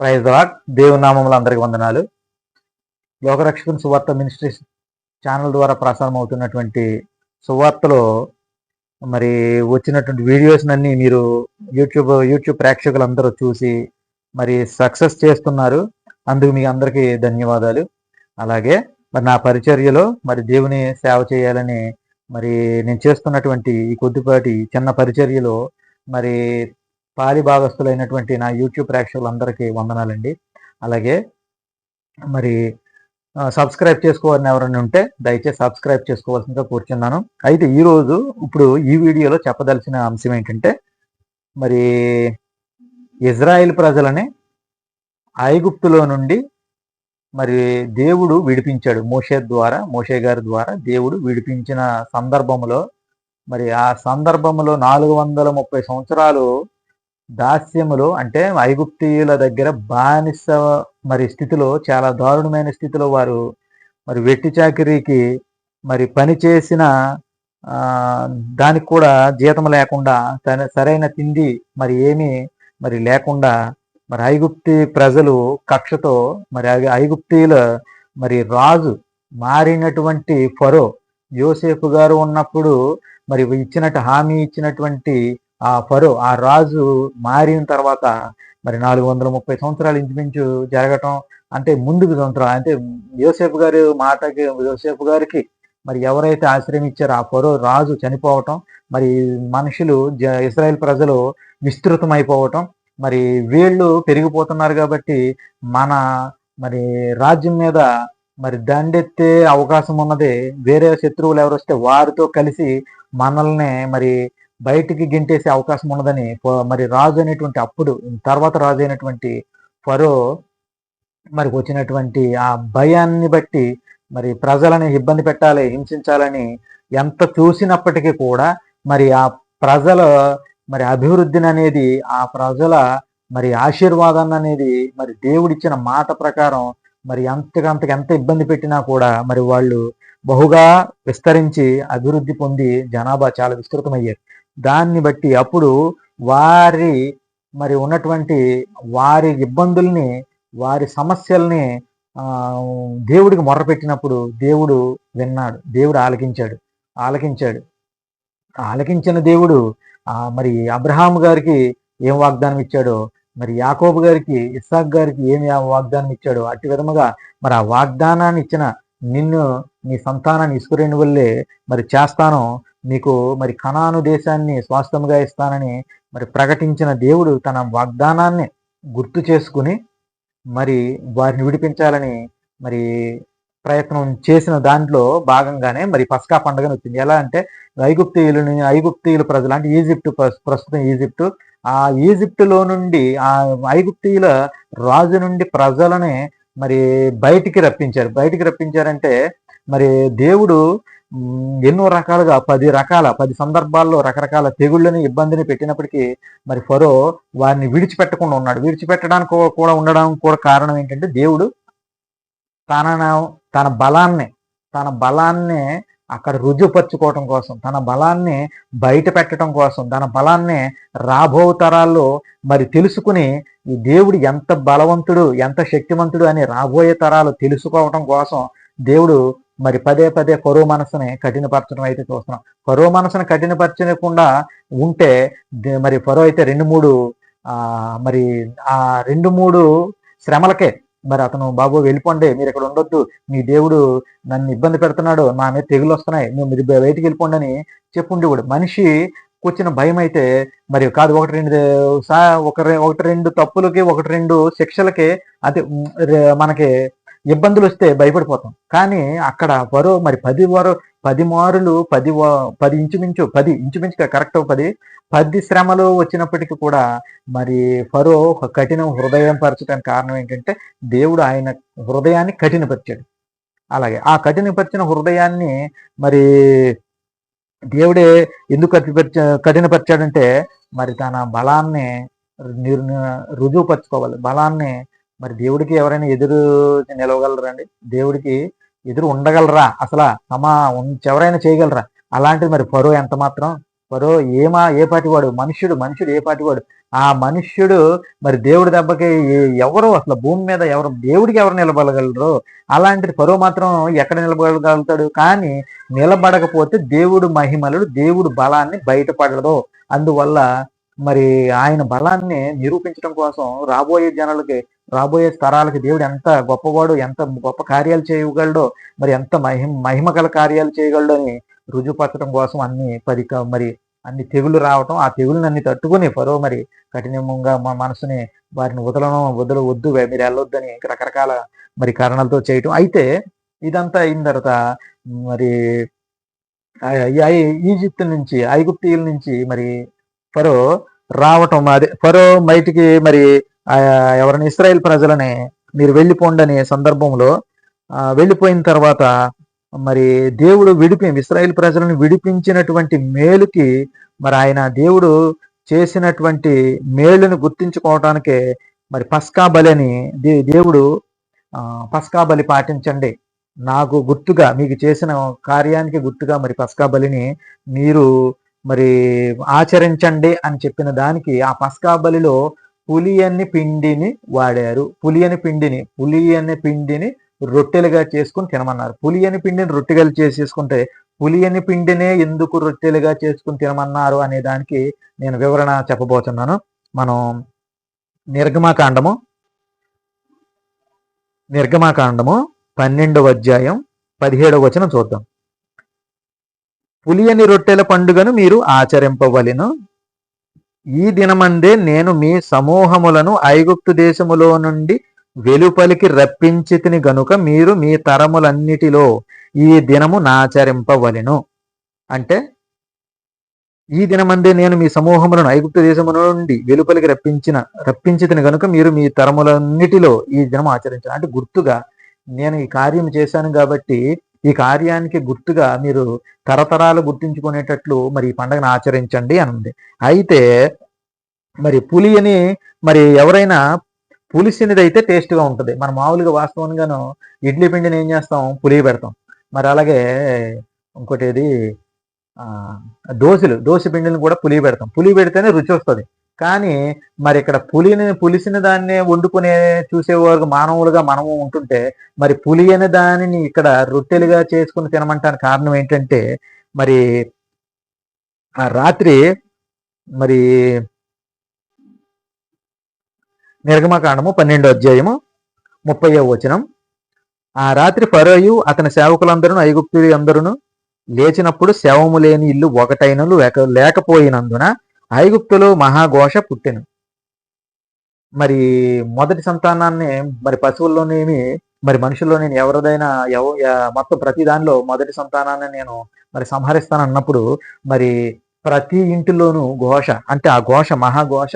Praise that దేవుని నామములు అందరికి వందనాలు. లోకరక్షకుని సువార్త మినిస్ట్రీస్ ఛానల్ ద్వారా ప్రసారం అవుతున్నటువంటి సువార్తలో మరి వచ్చినటువంటి వీడియోస్ అన్ని మీరు యూట్యూబ్ యూట్యూబ్ ప్రేక్షకులందరూ చూసి మరి సక్సెస్ చేస్తున్నారు. అందుకు మీ అందరికీ ధన్యవాదాలు. అలాగే మరి నా పరిచర్యలో మరి దేవుని సేవ చేయాలని మరి నేను చేస్తున్నటువంటి ఈ కొద్దిపాటి చిన్న పరిచర్యలో మరి పాలి భాగస్థులైనటువంటి నా యూట్యూబ్ ప్రేక్షకులందరికీ వందనాలండి. అలాగే మరి సబ్స్క్రైబ్ చేసుకోవాలని ఎవరైనా ఉంటే దయచేసి సబ్స్క్రైబ్ చేసుకోవాల్సిందిగా కూర్చున్నాను. అయితే ఈరోజు ఇప్పుడు ఈ వీడియోలో చెప్పదలసిన అంశం ఏంటంటే మరి ఇజ్రాయిల్ ప్రజలని ఐగుప్తులో నుండి మరి దేవుడు విడిపించాడు. మోషే ద్వారా మోషే గారి ద్వారా దేవుడు విడిపించిన సందర్భంలో మరి ఆ సందర్భంలో నాలుగు వందల ముప్పై సంవత్సరాలు దాస్యములో అంటే ఐగుప్తీయుల దగ్గర బానిస మరి స్థితిలో చాలా దారుణమైన స్థితిలో వారు మరి వెట్టి చాకరీకి మరి పని చేసిన దానికి కూడా జీతం లేకుండా సరైన తిండి మరి ఏమీ మరి లేకుండా మరి ఐగుప్తి ప్రజలు కక్షతో మరి ఐగుప్తీయుల మరి రాజు మారినటువంటి ఫరో యోసేపు గారు ఉన్నప్పుడు మరి ఇచ్చినట్టు హామీ ఇచ్చినటువంటి ఆ ఫరో ఆ రాజు మారిన తర్వాత మరి నాలుగు వందల ముప్పై సంవత్సరాలు ఇంచుమించు జరగటం అంటే ముందుకు సంవత్సరం అంటే యోసేపు గారి మాటకి యోసేపు గారికి మరి ఎవరైతే ఆశ్రయం ఇచ్చారో ఆ ఫరో రాజు చనిపోవటం మరి మనుషులు ఇస్రాయేల్ ప్రజలు విస్తృతమైపోవటం మరి వీళ్ళు పెరిగిపోతున్నారు కాబట్టి మన మరి రాజ్యం మీద మరి దండెత్తే అవకాశం ఉన్నది. వేరే శత్రువులు ఎవరు వస్తే వారితో కలిసి మనల్ని మరి బయటికి గింటేసే అవకాశం ఉన్నదని మరి రాజు అనేటువంటి అప్పుడు తర్వాత రాజు అయినటువంటి ఫరో మరి వచ్చినటువంటి ఆ భయాన్ని బట్టి మరి ప్రజలని ఇబ్బంది పెట్టాలి హింసించాలని ఎంత చూసినప్పటికీ కూడా మరి ఆ ప్రజల మరి అభివృద్ధిని అనేది ఆ ప్రజల మరి ఆశీర్వాదాన్ని అనేది మరి దేవుడిచ్చిన మాట ప్రకారం మరి అంతకంతకు ఎంత ఇబ్బంది పెట్టినా కూడా మరి వాళ్ళు బహుగా విస్తరించి అభివృద్ధి పొంది జనాభా చాలా విస్తృతమయ్యారు. దాన్ని బట్టి అప్పుడు వారి మరి ఉన్నటువంటి వారి ఇబ్బందుల్ని వారి సమస్యల్ని దేవుడికి మొర్రపెట్టినప్పుడు దేవుడు విన్నాడు దేవుడు ఆలకించాడు ఆలకించాడు. ఆలకించిన దేవుడు మరి అబ్రహాం గారికి ఏం వాగ్దానం ఇచ్చాడో మరి యాకోబు గారికి ఇస్సాక్ గారికి ఏమి వాగ్దానం ఇచ్చాడో అట్టి విధముగా మరి ఆ వాగ్దానాన్ని ఇచ్చిన నిన్ను నీ సంతానాన్ని ఇసుకురేని వల్లే మరి చేస్తాను మీకు మరి కణాను దేశాన్ని స్వాస్థముగా ఇస్తానని మరి ప్రకటించిన దేవుడు తన వాగ్దానాన్ని గుర్తు చేసుకుని మరి వారిని విడిపించాలని మరి ప్రయత్నం చేసిన దాంట్లో భాగంగానే మరి పస్కా పండుగను వచ్చింది. ఎలా అంటే ఐగుప్తీయులని ఐగుప్తీయుల ప్రజలు అంటే ఈజిప్టు ప్రస్తుతం ఈజిప్టు ఆ ఈజిప్టులో నుండి ఆ ఐగుప్తీయుల రాజు నుండి ప్రజలని మరి బయటికి రప్పించారు. బయటికి రప్పించారంటే మరి దేవుడు ఎన్నో రకాలుగా పది రకాల పది సందర్భాల్లో రకరకాల తెగుళ్ళని ఇబ్బందిని పెట్టినప్పటికీ మరి ఫరో వారిని విడిచిపెట్టకుండా ఉన్నాడు. విడిచిపెట్టడానికి కూడా ఉండడానికి కూడా కారణం ఏంటంటే దేవుడు తన తన బలాన్ని తన బలాన్ని అక్కడ రుజుపరుచుకోవటం కోసం తన బలాన్ని బయట పెట్టడం కోసం తన బలాన్ని రాబో తరాల్లో మరి తెలుసుకుని ఈ దేవుడు ఎంత బలవంతుడు ఎంత శక్తివంతుడు అని రాబోయే తరాలు తెలుసుకోవటం కోసం దేవుడు మరి పదే పదే కరువు మనసుని కఠినపరచడం అయితే చూస్తున్నాం. కరువు మనసుని కఠినపరచకుండా ఉంటే మరి పరువు అయితే రెండు మూడు మరి ఆ రెండు మూడు శ్రమలకే మరి అతను బాబు వెళ్ళిపోండి మీరు ఇక్కడ ఉండొద్దు మీ దేవుడు నన్ను ఇబ్బంది పెడుతున్నాడు నా మీద తెగులు వస్తున్నాయి నువ్వు మీరు బయటికి వెళ్ళిపోండి అని చెప్పుండేవాడు. మనిషి వచ్చిన భయం అయితే మరి కాదు ఒకటి రెండు ఒక ఒకటి రెండు తప్పులకి ఒకటి రెండు శిక్షలకి అది మనకి ఇబ్బందులు వస్తే భయపడిపోతాం. కానీ అక్కడ వరో మరి పది వరో పది మారులు పది పది ఇంచుమించు పది ఇంచుమించు కరెక్ట్ పది పది శ్రమలు వచ్చినప్పటికీ కూడా మరి ఫరో కఠినం హృదయం పరచడానికి కారణం ఏంటంటే దేవుడు ఆయన హృదయాన్ని కఠినపరిచాడు. అలాగే ఆ కఠినపరిచిన హృదయాన్ని మరి దేవుడే ఎందుకు కఠినపరిచ కఠినపరిచాడంటే మరి తన బలాన్ని రుజువుపరచుకోవాలి. బలాన్ని మరి దేవుడికి ఎవరైనా ఎదురు నిలవగలరండి? దేవుడికి ఎదురు ఉండగలరా? అసలు సమా ఎవరైనా చేయగలరా? అలాంటిది మరి పరో ఎంత మాత్రం? పరో ఏమా ఏ పాటివాడు మనుష్యుడు మనుషుడు ఏ పాటివాడు ఆ మనుష్యుడు మరి దేవుడి దెబ్బకి ఎవరు అసలు భూమి మీద ఎవరు దేవుడికి ఎవరు నిలబడగలరు? అలాంటిది పరువు మాత్రం ఎక్కడ నిలబడగలుగుతాడు? కానీ నిలబడకపోతే దేవుడు మహిమలు దేవుడు బలాన్ని బయటపడదు అందువల్ల మరి ఆయన బలాన్ని నిరూపించడం కోసం రాబోయే జనాలకి రాబోయే తరాలకి దేవుడు ఎంత గొప్పవాడు ఎంత గొప్ప కార్యాలు చేయగలడో మరి ఎంత మహిమ మహిమ గల కార్యాలు చేయగలడో అని రుజుపరచడం కోసం అన్ని పది మరి అన్ని తెగులు రావటం ఆ తెగులను అన్ని తట్టుకుని ఫరో మరి కఠినంగా మా మనసుని వారిని వదలడం వదలు వద్దు మీరు వెళ్ళొద్దని రకరకాల మరి కారణాలతో చేయటం. అయితే ఇదంతా అయిన తర్వాత మరి ఈజిప్ట్ నుంచి ఐగుప్తీయుల నుంచి మరి ఫరో రావటం అదే ఫరో బయటికి మరి ఆ ఎవరైనా ఇస్రాయేల్ ప్రజలని మీరు వెళ్ళిపోండి అనే సందర్భంలో వెళ్ళిపోయిన తర్వాత మరి దేవుడు విడిపి ఇస్రాయేల్ ప్రజలను విడిపించినటువంటి మేలుకి మరి ఆయన దేవుడు చేసినటువంటి మేలుని గుర్తించుకోవటానికే మరి పస్కా బలిని దే- దేవుడు పస్కా బలి పాటించండి. నాకు గుర్తుగా మీకు చేసిన కార్యానికి గుర్తుగా మరి పస్కా బలిని మీరు మరి ఆచరించండి అని చెప్పిన దానికి ఆ పస్కా బలిలో పులియని పిండిని వాడారు. పులియని పిండిని పులియని పిండిని రొట్టెలుగా చేసుకుని తినమన్నారు. పులియని పిండిని రొట్టెలు చేసేసుకుంటే పులియని పిండినే ఎందుకు రొట్టెలుగా చేసుకుని తినమన్నారు అనే దానికి నేను వివరణ చెప్పబోతున్నాను. మనం నిర్గమాకాండము నిర్గమాకాండము పన్నెండవ అధ్యాయం పదిహేడవ వచనం చూద్దాం. పులియని రొట్టెల పండుగను మీరు ఆచరింపవలెను. ఈ దినమందే నేను మీ సమూహములను ఐగుప్తు దేశములో నుండి వెలుపలికి రప్పించితిని గనుక మీరు మీ తరములన్నిటిలో ఈ దినము నాచరింపవలెను. అంటే ఈ దినమందే నేను మీ సమూహములను ఐగుప్తు దేశము నుండి వెలుపలికి రప్పించిన రప్పించితిని గనుక మీరు మీ తరములన్నిటిలో ఈ దినం ఆచరించాలి అంటే గుర్తుగా నేను ఈ కార్యం చేశాను కాబట్టి ఈ కార్యానికి గుర్తుగా మీరు తరతరాలు గుర్తించుకునేటట్లు మరి ఈ పండుగను ఆచరించండి అని ఉంది అయితే మరి పులి అని మరి ఎవరైనా పులిసినది అయితే టేస్ట్గా ఉంటుంది. మన మామూలుగా వాస్తవంగాను ఇడ్లీ పిండిని ఏం చేస్తాం? పులి పెడతాం. మరి అలాగే ఇంకోటి ఏది? దోశలు. దోశ పిండిని కూడా పులి పెడతాం. పులి పెడితేనే రుచి వస్తుంది. కానీ మరి ఇక్కడ పులిని పులిసిన దాన్ని వండుకునే చూసేవారు మానవులుగా మనము ఉంటుంటే మరి పులి అనే దానిని ఇక్కడ రొట్టెలుగా చేసుకుని తినమంటానికి కారణం ఏంటంటే మరి ఆ రాత్రి మరి నిర్గమకాండము పన్నెండో అధ్యాయము ముప్పయో వచనం. ఆ రాత్రి ఫరోయు అతని సేవకులందరూ ఐగుప్తులు అందరూ లేచినప్పుడు శవము లేని ఇల్లు ఒకటైన లేక లేకపోయినందున ఐగుప్తులో మహాఘోష పుట్టెను. మరి మొదటి సంతానాన్ని మరి పశువుల్లోనేమి మరి మనుషుల్లో నేను ఎవరిదైనా ఎవ మొత్తం ప్రతి దానిలో మొదటి సంతానాన్ని నేను మరి సంహరిస్తాను అన్నప్పుడు మరి ప్రతి ఇంటిలోనూ ఘోష అంటే ఆ ఘోష మహాఘోష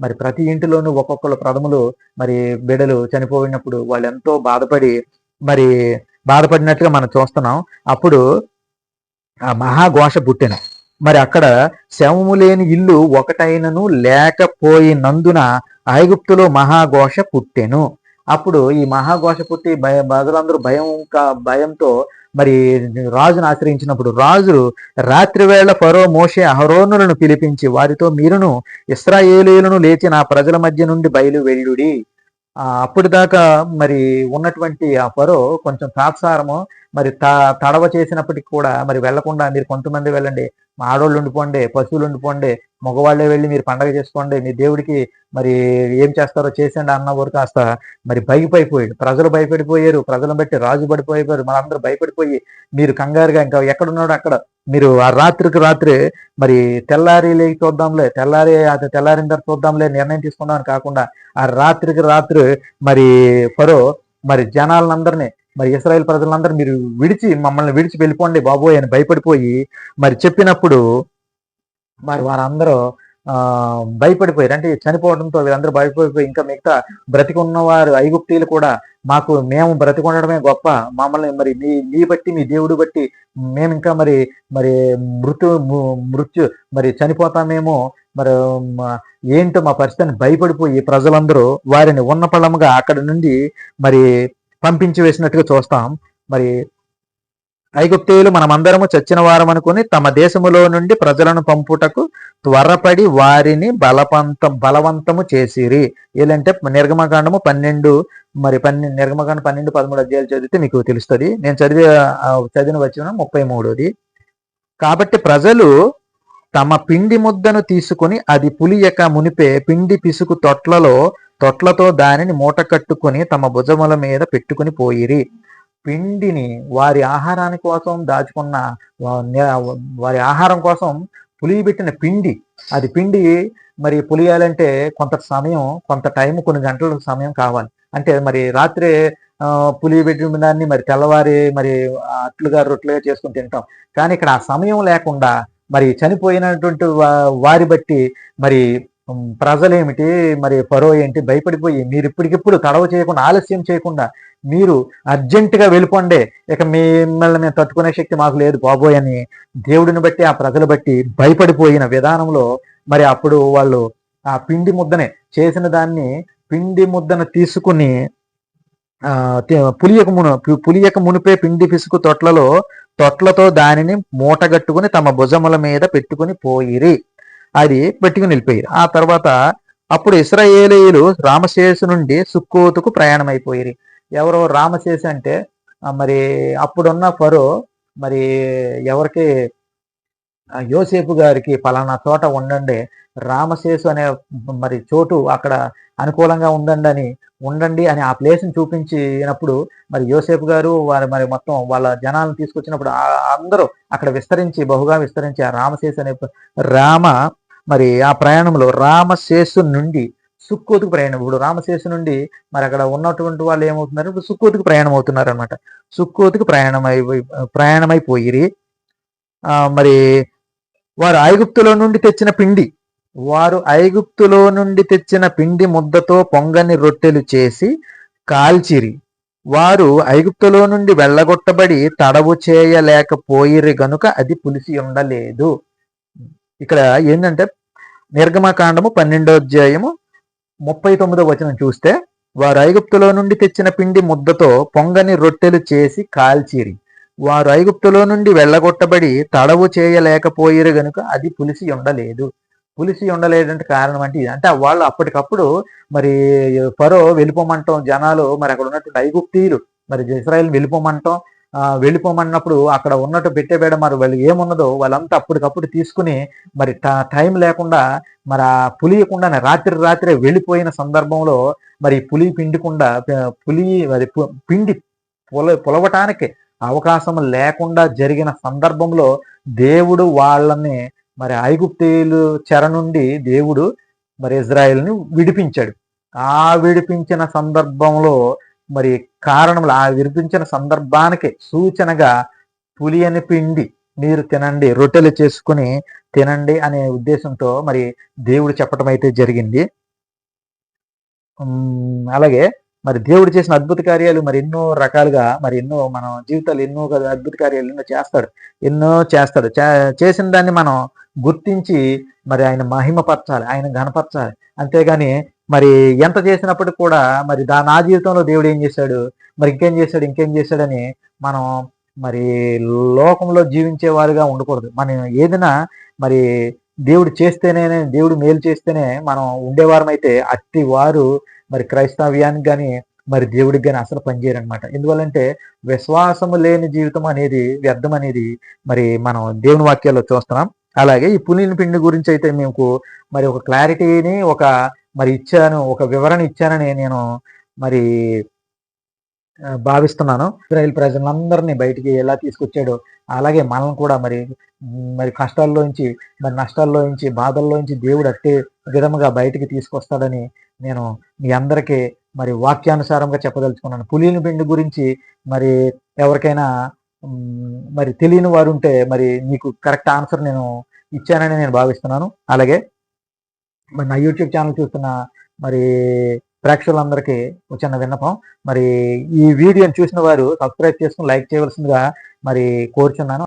మరి ప్రతి ఇంటిలోనూ ఒక్కొక్కరు ప్రథములు మరి బిడలు చనిపోయినప్పుడు వాళ్ళు ఎంతో బాధపడి మరి బాధపడినట్టుగా మనం చూస్తున్నాం. అప్పుడు ఆ మహాఘోష పుట్టిన. మరి అక్కడ శవము లేని ఇల్లు ఒకటైనను లేకపోయినందున ఐగుప్తులో మహాఘోష పుట్టెను. అప్పుడు ఈ మహాఘోష పుట్టి భయ ప్రజలందరూ భయం కా- భయంతో మరి రాజును ఆశ్రయించినప్పుడు రాజు రాత్రి వేళ ఫరో మోషే అహరోనులను పిలిపించి వారితో మీరును ఇస్రాయేలీలను లేచి నా ప్రజల మధ్య నుండి బయలు వెళ్ళుడి అప్పటిదాకా అప్పటి దాకా మరి ఉన్నటువంటి ఆ ఫరో కొంచెం తాత్సారము మరి త తడవ చేసినప్పటికి కూడా మరి వెళ్ళకుండా మీరు కొంతమంది వెళ్ళండి ఆడోళ్ళు ఉండిపోండి పశువులు ఉండిపోండి మగవాళ్ళే వెళ్ళి మీరు పండగ చేసుకోండి మీ దేవుడికి మరి ఏం చేస్తారో చేసండి అన్న వరకు కాస్త మరి భయపడిపోయాడు. ప్రజలు భయపడిపోయారు ప్రజలను బట్టి రాజు పడిపోయారు మనందరూ భయపడిపోయి మీరు కంగారుగా ఇంకా ఎక్కడున్నాడు అక్కడ. మీరు ఆ రాత్రికి రాత్రి మరి తెల్లారి లేకి చూద్దాంలే తెల్లారి అది తెల్లారిన తర్వాత చూద్దాంలే నిర్ణయం తీసుకున్నాను కాకుండా ఆ రాత్రికి రాత్రి మరి ఫరో మరి జనాలందరినీ మరి ఇస్రాయేల్ ప్రజలందరూ మీరు విడిచి మమ్మల్ని విడిచి వెళ్ళిపోండి బాబోయ్ అని భయపడిపోయి మరి చెప్పినప్పుడు మరి వారందరూ భయపడిపోయారు. అంటే చనిపోవడంతో వీరందరూ భయపడిపోయి ఇంకా మిగతా బ్రతికి ఉన్నవారు ఐగుప్తీలు కూడా మాకు మేము బ్రతికి ఉండడమే గొప్ప. మమ్మల్ని మరి మీ మీ బట్టి మీ దేవుడు బట్టి మేము ఇంకా మరి మరి మృత్యు మృత్యు మరి చనిపోతామేమో. మరి ఏంటో మా పరిస్థితిని భయపడిపోయి ప్రజలందరూ వారిని ఉన్న పళ్ళముగా అక్కడ నుండి మరి పంపించి వేసినట్టుగా చూస్తాం. మరి ఐగుప్తీయులు మనమందరము చచ్చిన వారం అనుకుని తమ దేశములో నుండి ప్రజలను పంపుటకు త్వరపడి వారిని బలవంతం బలవంతము చేసిరి. ఏదంటే నిర్గమకాండము పన్నెండు మరి పన్నెండు నిర్గమకాండ పన్నెండు పదమూడు అధ్యాయులు చదివితే మీకు తెలుస్తుంది. నేను చదివే చదివిన వచ్చిన ముప్పై మూడోది. కాబట్టి ప్రజలు తమ పిండి ముద్దను తీసుకుని అది పులియక మునిపే పిండి పిసుకు తొట్లలో తొట్లతో దానిని మూట కట్టుకుని తమ భుజముల మీద పెట్టుకుని పోయిరి. పిండిని వారి ఆహారాని కోసం దాచుకున్న వారి ఆహారం కోసం పులియబెట్టిన పిండి. అది పిండి మరి పులియాలంటే కొంత సమయం కొంత టైం కొన్ని గంటల సమయం కావాలి. అంటే మరి రాత్రి పులి పెట్టిన దాన్ని మరి తెల్లవారి మరి అట్లుగా రొట్లుగా చేసుకుని తింటాం. కానీ ఇక్కడ ఆ సమయం లేకుండా మరి చనిపోయినటువంటి వారి బట్టి మరి ప్రజలేమిటి మరి పరో ఏంటి భయపడిపోయి మీరు ఇప్పటికిప్పుడు తడవ చేయకుండా ఆలస్యం చేయకుండా మీరు అర్జెంటుగా వెళ్ళిపోండి. ఇక మిమ్మల్ని మేము తట్టుకునే శక్తి మాకు లేదు బాబోయ్ అని దేవుడిని బట్టి ఆ ప్రజలు బట్టి భయపడిపోయిన విధానంలో మరి అప్పుడు వాళ్ళు ఆ పిండి ముద్దనే చేసిన దాన్ని పిండి ముద్దను తీసుకుని పులియక మును పులియక మునిపే పిండి పిసుకు తొట్లలో తొట్లతో దానిని మూటగట్టుకుని తమ భుజముల మీద పెట్టుకుని పోయిరి. అది పెట్టుకుని వెళ్ళిపోయారు. ఆ తర్వాత అప్పుడు ఇస్రాయేలీలు రామశేషు నుండి సుక్కోతుకు ప్రయాణం అయిపోయారు ఎవరో రామశేషు అంటే మరి అప్పుడున్న ఫరో మరి ఎవరికి యోసేపు గారికి పలానా చోట ఉండండి రామశేషు అనే మరి చోటు అక్కడ అనుకూలంగా ఉండండి అని ఉండండి అని ఆ ప్లేస్ని చూపించినప్పుడు మరి యోసేపు గారు వారి మరి మొత్తం వాళ్ళ జనాలను తీసుకొచ్చినప్పుడు అందరూ అక్కడ విస్తరించి బహుగా విస్తరించి ఆ రామశేషు అనే రామ మరి ఆ ప్రయాణంలో రామశేషు నుండి సుక్కోతుకు ప్రయాణం. ఇప్పుడు రామశేషు నుండి మరి అక్కడ ఉన్నటువంటి వాళ్ళు ఏమవుతున్నారు? ఇప్పుడు సుక్కోతుకు ప్రయాణం అవుతున్నారు అనమాట సుక్కోతుకు ప్రయాణం అయిపోయి ప్రయాణమైపోయిరి మరి వారు ఐగుప్తులో నుండి తెచ్చిన పిండి. వారు ఐగుప్తులో నుండి తెచ్చిన పిండి ముద్దతో పొంగని రొట్టెలు చేసి కాల్చిరి. వారు ఐగుప్తులో నుండి వెళ్ళగొట్టబడి తడవు చేయలేకపోయిరి గనుక అది పులిసి ఉండలేదు. ఇక్కడ ఏంటంటే నిర్గమకాండము పన్నెండో అధ్యాయము ముప్పై తొమ్మిదో వచనం చూస్తే వారు ఐగుప్తులో నుండి తెచ్చిన పిండి ముద్దతో పొంగని రొట్టెలు చేసి కాల్చిరి. వారు ఐగుప్తులో నుండి వెళ్ళగొట్టబడి తడవు చేయలేకపోయిరు గనుక అది పులిసి ఉండలేదు. పులిసి ఉండలేదంటే కారణం అంటే అంటే వాళ్ళు అప్పటికప్పుడు మరి ఫరో వెళ్ళిపోమంటాం జనాలు మరి అక్కడ ఉన్నటువంటి ఐగుప్తీయులు మరి ఇస్రాయల్ వెళ్ళిపోమంటాం వెళ్ళిపోమన్నప్పుడు అక్కడ ఉన్నట్టు పెట్టేబేడ మరి వాళ్ళు ఏమున్నదో వాళ్ళంతా అప్పటికప్పుడు తీసుకుని మరి టైం లేకుండా మరి ఆ పులియకుండానే రాత్రి రాత్రి వెళ్ళిపోయిన సందర్భంలో మరి పులి పిండికుండా పులి మరి పిండి పుల పులవటానికి అవకాశం లేకుండా జరిగిన సందర్భంలో దేవుడు వాళ్ళని మరి ఐగుప్తీయులు చెర నుండి దేవుడు మరి ఇజ్రాయెల్ని విడిపించాడు. ఆ విడిపించిన సందర్భంలో మరి కారణములు ఆ విరిపించిన సందర్భానికి సూచనగా పులి అని పిండి మీరు తినండి రొట్టెలు చేసుకుని తినండి అనే ఉద్దేశంతో మరి దేవుడు చెప్పటం అయితే జరిగింది. అలాగే మరి దేవుడు చేసిన అద్భుత కార్యాలు మరి ఎన్నో రకాలుగా మరి ఎన్నో మన జీవితాలు ఎన్నో అద్భుత కార్యాలు ఎన్నో చేస్తాడు ఎన్నో చేస్తాడు. చేసిన దాన్ని మనం గుర్తించి మరి ఆయన మహిమపరచాలి ఆయన ఘనపరచాలి. అంతేగాని మరి ఎంత చేసినప్పటికి కూడా మరి దా నా జీవితంలో దేవుడు ఏం చేశాడు? మరి ఇంకేం చేశాడు? ఇంకేం చేశాడని మనం మరి లోకంలో జీవించే వారుగా ఉండకూడదు. మనం ఏదైనా మరి దేవుడు చేస్తేనే దేవుడు మేలు చేస్తేనే మనం ఉండేవారం అయితే అట్టి వారు మరి క్రైస్తవ్యానికి కానీ మరి దేవుడికి కానీ అసలు పనిచేయరనమాట ఎందువల్లంటే విశ్వాసము లేని జీవితం అనేది వ్యర్థం అనేది మరి మనం దేవుని వాక్యాల్లో చూస్తున్నాం. అలాగే ఈ పులిని పిండి గురించి అయితే మీకు మరి ఒక క్లారిటీని ఒక మరి ఇచ్చాను ఒక వివరణ ఇచ్చానని నేను మరి భావిస్తున్నాను. ఇజ్రాయిల్ ప్రజలందరినీ బయటికి ఎలా తీసుకొచ్చాడో అలాగే మనల్ని కూడా మరి మరి కష్టాల్లోంచి మరి నష్టాల్లోంచి బాధల్లోంచి దేవుడు అట్టే విధముగా బయటికి తీసుకొస్తాడని నేను మీ అందరికీ మరి వాక్యానుసారంగా చెప్పదలుచుకున్నాను. పులిని పిండి గురించి మరి ఎవరికైనా మరి తెలియని వారు ఉంటే మరి మీకు కరెక్ట్ ఆన్సర్ నేను ఇచ్చానని నేను భావిస్తున్నాను. అలాగే మరి నా యూట్యూబ్ ఛానల్ చూస్తున్న మరి ప్రేక్షకులందరికీ చిన్న విన్నపం. మరి ఈ వీడియోని చూసిన వారు సబ్స్క్రైబ్ చేసుకుని లైక్ చేయవలసిందిగా మరి కోరుచున్నాను.